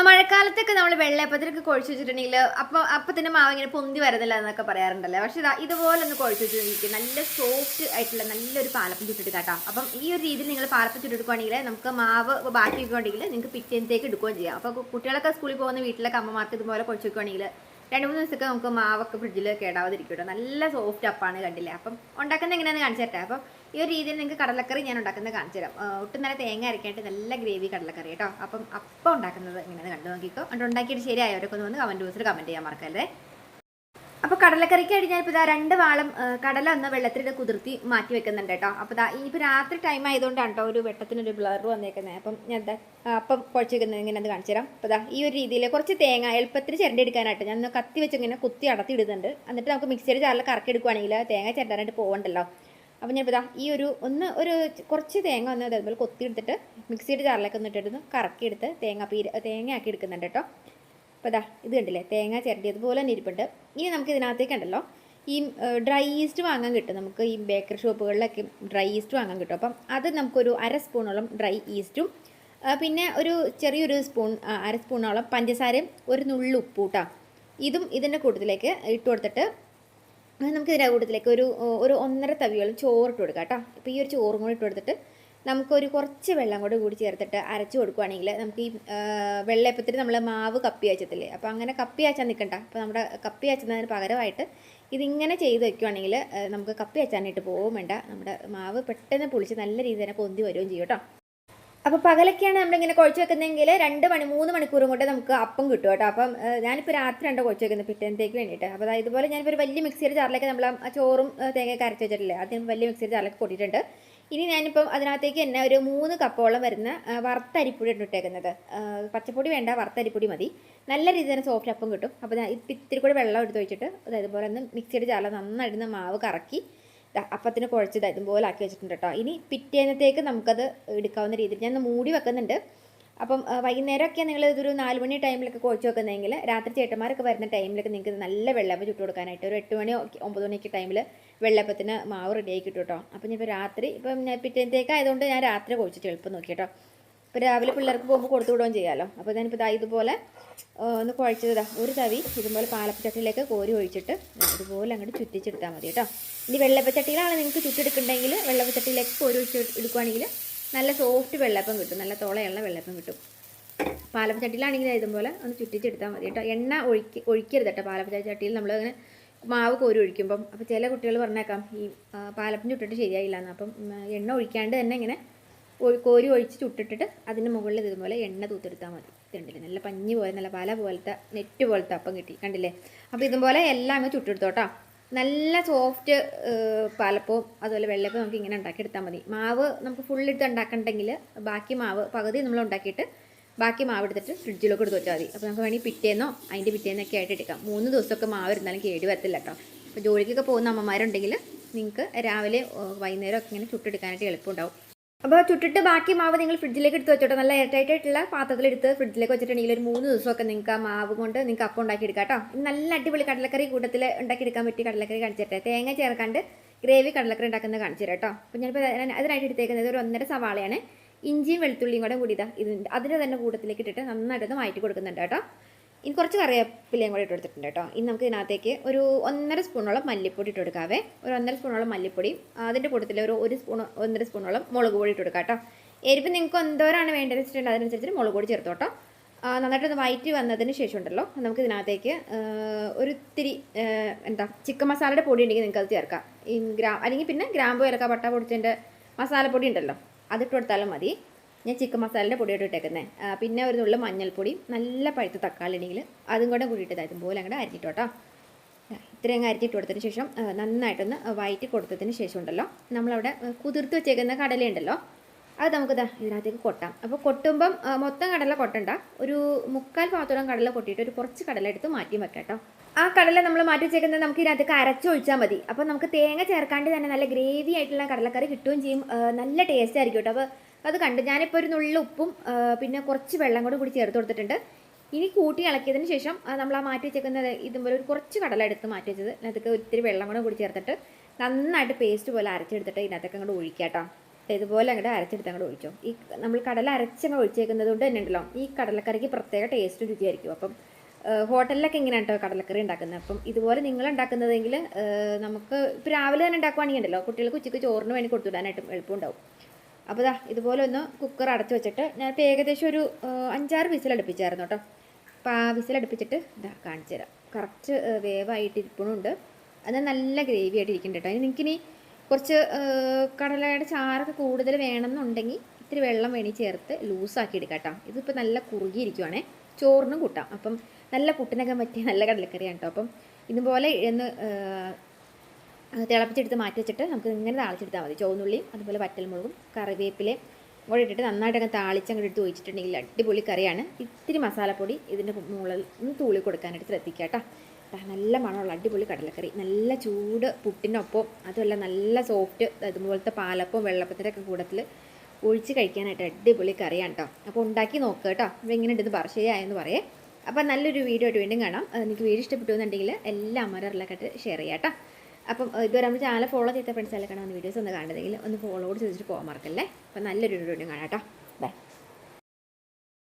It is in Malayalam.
ആ മഴക്കാലത്തൊക്കെ നമ്മൾ വെള്ളയപ്പത്തിനൊക്കെ കുഴച്ച് വെച്ചിട്ടുണ്ടെങ്കിൽ അപ്പോൾ അപ്പം തന്നെ മാവ് ഇങ്ങനെ പൊന്തി വരുന്നില്ല എന്നൊക്കെ പറയാറുണ്ടല്ലോ. പക്ഷേ ഇതാ ഇതുപോലെ ഒന്ന് കുഴച്ച് വെച്ച് നോക്കി നല്ല സോഫ്റ്റ് ആയിട്ടുള്ള നല്ലൊരു പാലപ്പം ചുട്ടിട്ട് കേട്ടോ അപ്പം ഈ ഒരു രീതിയിൽ നിങ്ങൾ പാലപ്പം ചുട്ടെടുക്കുകയാണെങ്കിൽ നമുക്ക് മാവ് ബാക്കി വെക്കുകയാണെങ്കിൽ നിങ്ങൾക്ക് പിറ്റേന്നത്തേക്ക് എടുക്കുകയും ചെയ്യാം. അപ്പോൾ കുട്ടികളൊക്കെ സ്കൂളിൽ പോകുന്ന വീട്ടിലൊക്കെ അമ്മമാർക്ക് ഇതുപോലെ കുഴച്ച് വെക്കുകയാണെങ്കിൽ രണ്ട് മൂന്ന് ദിവസമൊക്കെ നമുക്ക് മാവൊക്കെ ഫ്രിഡ്ജിൽ കേടാവാതിരിക്കും കേട്ടോ നല്ല സോഫ്റ്റ് അപ്പാണ് കണ്ടില്ലേ? അപ്പം ഉണ്ടാക്കുന്ന എങ്ങനെയാണെന്ന് കാണിച്ചു തരട്ടെ. അപ്പം ഈ ഒരു രീതിയിൽ നിങ്ങൾക്ക് കടലക്കറി ഞാൻ ഉണ്ടാക്കുന്നത് കാണിച്ചു തരാം. ഒട്ടും നല്ല തേങ്ങ അരക്കായിട്ട് നല്ല ഗ്രേവി കടലക്കറി കേട്ടോ. അപ്പം അപ്പം ഉണ്ടാക്കുന്നത് ഇങ്ങനെ കണ്ടു നോക്കിക്കോ. എന്നിട്ട് ഉണ്ടാക്കിയിട്ട് ശരിയായവരൊക്കെ ഒന്ന് വന്ന് കമന്റ് ബോക്സിൽ കമന്റ് ചെയ്യാൻ മറക്കല്ലേ? അപ്പോൾ കടലക്കറിക്ക് ആയിട്ട് ഞാനിപ്പോൾ ഇതാ രണ്ട് വാളം കടല ഒന്ന് വെള്ളത്തിലിട്ട് കുതിർത്തി മാറ്റി വെക്കുന്നുണ്ട് കേട്ടോ. അപ്പോൾ ഇതാ ഇനിയിപ്പോൾ രാത്രി ടൈം ആയതുകൊണ്ടാണ് കേട്ടോ ഒരു വെട്ടത്തിനൊരു ബ്ലർ വന്നേക്കുന്നത് അപ്പം ഞാൻ അപ്പം കുഴച്ച് വെക്കുന്നത് ഇങ്ങനെ അത് കാണിച്ചു തരാം. അപ്പോൾ ഇതാ ഈ ഒരു രീതിയിൽ കുറച്ച് തേങ്ങ എളുപ്പത്തിൽ ചിരണ്ടെടുക്കാനായിട്ട് ഞാൻ കത്തി വെച്ച് ഇങ്ങനെ കുത്തി അടത്തി ഇടുന്നുണ്ട്. എന്നിട്ട് നമുക്ക് മിക്സിയുടെ ചാറിൽ കറക്കി എടുക്കുവാണെങ്കിൽ തേങ്ങ ചിരണ്ടാനായിട്ട് പോകണ്ടല്ലോ അപ്പോൾ ഞാൻ ഇതാ ഈ ഒരു ഒന്ന് ഒരു കുറച്ച് തേങ്ങ ഒന്ന് അതേപോലെ കൊത്തി എടുത്തിട്ട് മിക്സിയുടെ ചാറിലേക്ക് ഒന്ന് ഇട്ടിട്ട് കറക്കി എടുത്ത് തേങ്ങ പീര തേങ്ങയാക്കി എടുക്കുന്നുണ്ട് കേട്ടോ. അപ്പോൾ ഇതാ ഇത് കണ്ടില്ലേ തേങ്ങ ചിരണ്ടിയതുപോലെ തന്നെ ഇരിപ്പുണ്ട്. ഇനി നമുക്ക് ഇതിനകത്തേക്ക് ഉണ്ടല്ലോ ഈ ഡ്രൈ ഈസ്റ്റ് വാങ്ങാൻ കിട്ടും. നമുക്ക് ഈ ബേക്കറി ഷോപ്പുകളിലൊക്കെ ഡ്രൈ ഈസ്റ്റ് വാങ്ങാൻ കിട്ടും. അപ്പം അത് നമുക്കൊരു അര സ്പൂണോളം ഡ്രൈ ഈസ്റ്റും പിന്നെ ഒരു ചെറിയൊരു സ്പൂൺ അര സ്പൂണോളം പഞ്ചസാരയും ഒരു നുള്ളു ഉപ്പൂട്ടാ ഇതും ഇതിന്റെ കൂട്ടത്തിലേക്ക് ഇട്ട് കൊടുത്തിട്ട് നമുക്ക് ഇതിന്റെ കൂട്ടത്തിലേക്ക് ഒരു ഒരു ഒന്നര തവിയോളം ചോറ് ഇട്ട് കൊടുക്കാം കേട്ടോ. ഇപ്പോൾ ഈ ഒരു ചോറും കൂടി ഇട്ട് കൊടുത്തിട്ട് നമുക്കൊരു കുറച്ച് വെള്ളം കൂടി കൂടി ചേർത്തിട്ട് അരച്ച് കൊടുക്കുവാണെങ്കിൽ നമുക്ക് ഈ വെള്ളയപ്പത്തിന് നമ്മൾ മാവ് കപ്പി അയച്ചത്തില്ലേ അപ്പോൾ അങ്ങനെ കപ്പി അയച്ചാൽ നിൽക്കണ്ട. അപ്പോൾ നമ്മുടെ കപ്പി അയച്ചതിന് പകരമായിട്ട് ഇതിങ്ങനെ ചെയ്ത് വെക്കുവാണെങ്കിൽ ആ, നമുക്ക് കപ്പി അയച്ചാനായിട്ട് പോകും വേണ്ട. നമ്മുടെ മാവ് പെട്ടെന്ന് പുളിച്ച് നല്ല രീതിയിൽ തന്നെ പൊന്തി വരികയും ചെയ്യും കേട്ടോ. അപ്പോൾ പകലൊക്കെയാണ് നമ്മളിങ്ങനെ കുഴച്ച് വെക്കുന്നതെങ്കിൽ രണ്ട് മണി മൂന്ന് മണിക്കൂറും കൊണ്ട് നമുക്ക് അപ്പം കിട്ടും കേട്ടോ. അപ്പം ഞാനിപ്പോൾ രാത്രി രണ്ടോ കുഴച്ച് വെക്കുന്നത് പിറ്റേന്നത്തേക്ക് വേണ്ടിയിട്ട്. അപ്പോൾ ഇതുപോലെ ഞാനിപ്പോൾ ഒരു വലിയ മിക്സിയുടെ ജാറിലേക്ക് നമ്മൾ ചോറും തേങ്ങയൊക്കെ അരച്ച് വെച്ചിട്ടില്ലേ അതിന് വലിയ മിക്സിയുടെ ജാറിലേക്ക് കൂട്ടിയിട്ടുണ്ട് ഇനി ഞാനിപ്പം അതിനകത്തേക്ക് തന്നെ ഒരു മൂന്ന് കപ്പോളം വരുന്ന വറുത്ത അരിപ്പൊടി ഇട്ടേക്കുന്നത്. പച്ചപ്പൊടി വേണ്ട വറുത്ത അരിപ്പൊടി മതി. നല്ല രീതിയിൽ തന്നെ സോഫ്റ്റ് അപ്പം കിട്ടും. അപ്പോൾ ഇത്തിരി കൂടി വെള്ളം എടുത്ത് വെച്ചിട്ട് അതായത് പോലെ ഒന്ന് മിക്സിയുടെ ജാറിൽ നന്നായിട്ട് മാവ് കറക്കി അപ്പത്തിന് കുഴച്ചത് ഇതുപോലെ ആക്കി വെച്ചിട്ടുണ്ട് കേട്ടോ. ഇനി പിറ്റേന്നത്തേക്ക് നമുക്കത് എടുക്കാവുന്ന രീതിയിൽ ഞാൻ മൂടി വെക്കുന്നുണ്ട്. അപ്പം വൈകുന്നേരമൊക്കെ നിങ്ങൾ ഇതൊരു നാല് മണി ടൈമിലൊക്കെ കുഴച്ച് വെക്കുന്നതെങ്കിൽ രാത്രി ചേട്ടന്മാരൊക്കെ വരുന്ന ടൈമിലൊക്കെ നിങ്ങൾക്ക് നല്ല വെള്ളപ്പം ചുട്ട് കൊടുക്കാനായിട്ട് ഒരു എട്ട് മണി ഒമ്പത് മണിയൊക്കെ ടൈമിൽ വെള്ളപ്പത്തിന് മാവ് റെഡി ആക്കി കിട്ടും കേട്ടോ. അപ്പം ഞാൻ ഇപ്പോൾ രാത്രി ഇപ്പം ഞാൻ ആയതുകൊണ്ട് ഞാൻ രാത്രി കുഴിച്ചിട്ട് എളുപ്പം നോക്കി കേട്ടോ. ഇപ്പോൾ രാവിലെ പിള്ളേർക്ക് പോകുമ്പോൾ കൊടുത്തു വിടുകയും ചെയ്യാമല്ലോ അപ്പോൾ ഞാനിപ്പോൾ ഇതാ ഇതുപോലെ ഒന്ന് കുഴച്ചതാ ഒരു തവി ഇതുപോലെ പാലപ്പച്ചട്ടിയിലേക്ക് കോരി ഒഴിച്ചിട്ട് ഇതുപോലെ അങ്ങോട്ട് ചുറ്റിച്ചെടുത്താൽ മതി കേട്ടോ. ഇനി വെള്ളപ്പച്ചട്ടിയിലാണ് നിങ്ങൾക്ക് ചുറ്റെടുക്കുന്നുണ്ടെങ്കിൽ വെള്ളപ്പച്ചട്ടിയിലേക്ക് കോരി ഒഴിച്ച് എടുക്കുവാണെങ്കിൽ നല്ല സോഫ്റ്റ് വെള്ളപ്പം കിട്ടും നല്ല തുളയുള്ള വെള്ളപ്പം കിട്ടും. പാലപ്പച്ചട്ടിയിലാണെങ്കിൽ ഇതുപോലെ ഒന്ന് ചുറ്റിച്ചെടുത്താൽ മതി കേട്ടോ. എണ്ണ ഒഴിക്ക് ഒഴിക്കരുത് കേട്ടോ പാലപ്പച്ചട്ടിയിൽ നമ്മൾ അങ്ങനെ മാവ് കോരി ഒഴിക്കുമ്പം. അപ്പോൾ ചില കുട്ടികൾ പറഞ്ഞേക്കാം ഈ പാലപ്പം ചുട്ടിട്ട് ശരിയായില്ല എന്ന് അപ്പം എണ്ണ ഒഴിക്കാണ്ട് തന്നെ ഇങ്ങനെ കോരി ഒഴിച്ച് ചുട്ടിട്ടിട്ട് അതിന് മുകളിൽ ഇതുപോലെ എണ്ണ തൂത്തെടുത്താൽ മതി. ഇതുണ്ടല്ലേ? നല്ല പഞ്ഞി പോലെ നല്ല പല പോലത്തെ നെറ്റ് പോലത്തെ അപ്പം കിട്ടി. കണ്ടില്ലേ? അപ്പോൾ ഇതുപോലെ എല്ലാം അങ്ങ് ചുട്ടെടുത്തോട്ടോ നല്ല സോഫ്റ്റ് പാലപ്പവും അതുപോലെ വെള്ളപ്പം നമുക്ക് ഇങ്ങനെ ഉണ്ടാക്കിയെടുത്താൽ മതി. മാവ് നമുക്ക് ഫുൾ എടുത്ത് ഉണ്ടാക്കണ്ടെങ്കിൽ ബാക്കി മാവ് പകുതി നമ്മൾ ഉണ്ടാക്കിയിട്ട് ബാക്കി മാവ് എടുത്തിട്ട് ഫ്രിഡ്ജിലൊക്കെ എടുത്ത് വെച്ചാൽ മതി. അപ്പോൾ നമുക്ക് വേണമെങ്കിൽ പിറ്റേന്നോ അതിന്റെ പിറ്റേന്നൊക്കെ ആയിട്ട് എടുക്കാം. മൂന്ന് ദിവസമൊക്കെ മാവ് ഇരുന്നാലും കേടി വരത്തില്ല കേട്ടോ. അപ്പോൾ ജോലിക്കൊക്കെ പോകുന്ന അമ്മമാരുണ്ടെങ്കിൽ നിങ്ങൾക്ക് രാവിലെ വൈകുന്നേരമൊക്കെ ഇങ്ങനെ ചുട്ടെടുക്കാനായിട്ട് എളുപ്പമുണ്ടാവും. അപ്പോൾ ചുട്ടിട്ട് ബാക്കി മാവ് നിങ്ങൾ ഫ്രിഡ്ജിലേക്ക് എടുത്ത് വെച്ചോട്ടോ. നല്ല എയർടൈറ്റായിട്ടുള്ള പാത്രത്തിലെടുത്ത് ഫ്രിഡ്ജിലേക്ക് വെച്ചിട്ടുണ്ടെങ്കിൽ ഒരു മൂന്ന് ദിവസമൊക്കെ നിങ്ങൾക്ക് ആ മാവ് കൊണ്ട് നിങ്ങൾക്ക് അപ്പം ഉണ്ടാക്കി എടുക്കാം കേട്ടോ. ഇത് നല്ല അടിപൊളി കടലക്കറി കൂട്ടത്തിൽ ഉണ്ടാക്കിയെടുക്കാൻ പറ്റിയ കടലക്കറി കാണിച്ചിട്ടെ. തേങ്ങ ചേർക്കാണ്ട് ഗ്രേവി കടലക്കറി ഉണ്ടാക്കുന്നത് കാണിച്ചു തരാം കേട്ടോ. അപ്പോൾ ഞാനിപ്പോൾ അതിന- അതിനായിട്ട് എടുത്തേക്കുന്നത് ഒരു ഒന്നര സവാളയാണ്. ഇഞ്ചിയും വെളുത്തുള്ളിയും കൂടെ കൂടി ഇതാ ഇതിന്റെ അതിന്റെ തന്നെ കൂട്ടത്തിലേക്ക് ഇട്ടിട്ട് നന്നായിട്ടൊന്ന് മാറ്റി കൊടുക്കുന്നുണ്ട് കേട്ടോ. ഇനി കുറച്ച് കറിവേപ്പിലയും കൂടി ഇട്ട് കൊടുത്തിട്ടുണ്ട് കേട്ടോ. ഇനി നമുക്ക് ഇതിനകത്തേക്ക് ഒരു ഒന്നര സ്പൂണോളം മല്ലിപ്പൊടി ഇട്ട് കൊടുക്കാവേ ഒരു ഒന്നര സ്പൂണോളം മല്ലിപ്പൊടി അതിന്റെ കൂട്ടത്തിൽ ഒരു ഒരു സ്പൂൺ ഒന്നര സ്പൂണോളം മുളക് പൊടി ഇട്ട് കൊടുക്കാം കേട്ടോ. എരിവ് നിങ്ങൾക്ക് എന്തോരാണ് വേണ്ടതെന്ന് വെച്ചിട്ടുണ്ടെങ്കിൽ അതിനനുസരിച്ച് മുളക് പൊടി ചേർത്ത് കേട്ടോ. നന്നായിട്ടൊന്ന് വയറ്റി വന്നതിന് ശേഷം ഉണ്ടല്ലോ നമുക്ക് ഇതിനകത്തേക്ക് ഒരു ഇത്തിരി എന്താ ചിക്കൻ മസാലയുടെ പൊടി ഉണ്ടെങ്കിൽ നിങ്ങൾക്ക് അത് ചേർക്കാം. ഗ്രാ അല്ലെങ്കിൽ പിന്നെ ഗ്രാമ്പു ഇലക്ക പട്ട പൊടിച്ചതിന്റെ മസാലപ്പൊടി ഉണ്ടല്ലോ അതിട്ട് കൊടുത്താലും മതി. ഞാൻ ചിക്കൻ മസാലയുടെ പൊടിയോട്ട് ഇട്ടേക്കുന്നത് പിന്നെ ഒരു നുള്ള മഞ്ഞൾപ്പൊടി നല്ല പഴുത്ത തക്കാളി ഉണ്ടെങ്കിൽ അതും കൂടെ കൂടിയിട്ട് പോലെ അങ്ങോട്ട് അരിഞ്ഞിട്ട് കേട്ടോ ഇത്രയും അങ്ങ് അരിഞ്ഞിട്ട് കൊടുത്തതിന് ശേഷം നന്നായിട്ടൊന്ന് വയറ്റി കൊടുത്തതിന് ശേഷം ഉണ്ടല്ലോ നമ്മളവിടെ കുതിർത്ത് വെച്ചേക്കുന്ന കടലയുണ്ടല്ലോ അത് നമുക്ക് ദാ ഇതിനകത്തേക്ക് കൊട്ടാം. അപ്പോൾ കൊട്ടുമ്പം മൊത്തം കടല കൊട്ടണ്ട. ഒരു മുക്കാൽ പാത്രം കടല കൊട്ടിയിട്ട് ഒരു കുറച്ച് കടല എടുത്ത് മാറ്റി വെക്കാട്ടോ. കേട്ടോ ആ കടല നമ്മൾ മാറ്റി വെച്ചേക്കുന്നത് നമുക്ക് ഇതിനകത്തേക്ക് അരച്ചൊഴിച്ചാൽ മതി. അപ്പോൾ നമുക്ക് തേങ്ങ ചേർക്കാണ്ട് തന്നെ നല്ല ഗ്രേവി ആയിട്ടുള്ള കടലക്കറി കിട്ടുകയും ചെയ്യും. നല്ല ടേസ്റ്റ് ആയിരിക്കും കേട്ടോ. അപ്പോൾ അത് കണ്ട്. ഞാനിപ്പോൾ ഒരു നുള്ള ഉപ്പും പിന്നെ കുറച്ച് വെള്ളം കൂടി കൂടി ചേർത്ത് കൊടുത്തിട്ടുണ്ട്. ഇനി കൂട്ടി ഇളക്കിയതിന് ശേഷം നമ്മൾ ആ മാറ്റി വെച്ചേക്കുന്നത് ഇതുപോലെ ഒരു കുറച്ച് കടല എടുത്ത് മാറ്റി വെച്ചത്. അതിനകത്തേക്ക് ഒത്തിരി വെള്ളം കൂടെ കൂടി ചേർത്തിട്ട് നന്നായിട്ട് പേസ്റ്റ് പോലെ അരച്ചെടുത്തിട്ട് ഇതിനകത്തേക്ക് അങ്ങോട്ട് ഒഴിക്കാം കേട്ടോ. ഇതുപോലെ അങ്ങോട്ട് അരച്ചെടുത്ത് അങ്ങോട്ട് ഒഴിച്ചോ. ഈ നമ്മൾ കടല അരച്ചങ്ങ് ഒഴിച്ചേക്കുന്നത് കൊണ്ട് തന്നെ ഉണ്ടല്ലോ ഈ കടലക്കറിക്ക് പ്രത്യേക ടേസ്റ്റ് രുചിയായിരിക്കും. അപ്പം ഹോട്ടലിലൊക്കെ ഇങ്ങനെയാണ് കേട്ടോ കടലക്കറി ഉണ്ടാക്കുന്നത്. അപ്പം ഇതുപോലെ നിങ്ങൾ ഉണ്ടാക്കുന്നതെങ്കിൽ നമുക്ക് ഇപ്പോൾ രാവിലെ തന്നെ ഉണ്ടാക്കുവാണെങ്കിൽ ഉണ്ടല്ലോ കുട്ടികൾക്ക് ഉച്ചയ്ക്ക് ചോറിന് വേണ്ടി കൊടുത്തുവിടാനായിട്ടും എളുപ്പമുണ്ടാവും. അപ്പോൾ ഇതാ ഇതുപോലെ ഒന്ന് കുക്കർ അടച്ചു വെച്ചിട്ട് ഞാനിപ്പോൾ ഏകദേശം ഒരു അഞ്ചാറ് വിസിലടുപ്പിച്ചായിരുന്നു കേട്ടോ അപ്പോൾ ആ വിസിലടുപ്പിച്ചിട്ട് ഇതാ കാണിച്ചു തരാം. കറക്റ്റ് വേവായിട്ട് ഇരിപ്പണുണ്ട്. അത് നല്ല ഗ്രേവി ആയിട്ട് ഇരിക്കുന്നുണ്ട് കേട്ടോ ഇനി നിങ്ങൾക്കിനി കുറച്ച് കടലയുടെ ചാറൊക്കെ കൂടുതൽ വേണമെന്നുണ്ടെങ്കിൽ ഇത്തിരി വെള്ളം വേണി ചേർത്ത് ലൂസാക്കി എടുക്കാം കേട്ടോ ഇതിപ്പോൾ നല്ല കുറുകിയിരിക്കുവാണേ. ചോറിനും കൂട്ടാം. അപ്പം നല്ല പുട്ടിനൊക്കെ പറ്റിയ നല്ല കടലക്കറിയാണ് കേട്ടോ അപ്പം ഇതുപോലെ ഒന്ന് തിളപ്പിച്ചെടുത്ത് മാറ്റി വെച്ചിട്ട് നമുക്ക് ഇങ്ങനെ താളിച്ചെടുത്താൽ മതി. ചുവന്നുള്ളിയും അതുപോലെ വറ്റൽമുളകും കറിവേപ്പിലയും കൂടെ ഇട്ടിട്ട് നന്നായിട്ടങ്ങ് താളിച്ചങ്ങ് എടുത്ത് ഒഴിച്ചിട്ടുണ്ടെങ്കിൽ അടിപൊളി കറിയാണ്. ഇത്തിരി മസാലപ്പൊടി ഇതിന്റെ മുകളിൽ ഒന്ന് തൂളി കൊടുക്കാനായിട്ട് ശ്രദ്ധിക്കുക കേട്ടോ. നല്ല മണമുള്ള അടിപൊളി കടലക്കറി. നല്ല ചൂട് പുട്ടിനൊപ്പം അതുമല്ല നല്ല സോഫ്റ്റ് അതുപോലത്തെ പാലപ്പവും വെള്ളപ്പത്തിന്റെ ഒക്കെ കൂടത്തിൽ ഒഴിച്ച് കഴിക്കാനായിട്ട് അടിപൊളി കറിയാണ് കേട്ടോ. അപ്പോൾ ഉണ്ടാക്കി നോക്കുക കേട്ടോ. അപ്പോൾ എങ്ങനെ ഉണ്ട് പറശ്ശയായെന്ന് പറയേ. അപ്പോൾ നല്ലൊരു വീഡിയോ ആയിട്ട് വീണ്ടും കാണാം. എനിക്ക് വീഡിയോ ഇഷ്ടപ്പെട്ടു എന്നുണ്ടെങ്കിൽ എല്ലാ അമരറിലൊക്കെ ഷെയർ ചെയ്യാം കേട്ടോ. അപ്പം ഇതുവരെ നമ്മൾ ചാനൽ ഫോളോ ചെയ്ത ഫ്രണ്ട്സ് എല്ലാം കാണാൻ വീഡിയോസ് ഒന്ന് കാണുന്നതെങ്കിൽ ഒന്ന് ഫോളോ കൂടി ചെയ്തിട്ട് പോകാൻ മറക്കല്ലേ. അപ്പം നല്ലൊരു വീഡിയോ കാണാം കേട്ടോ.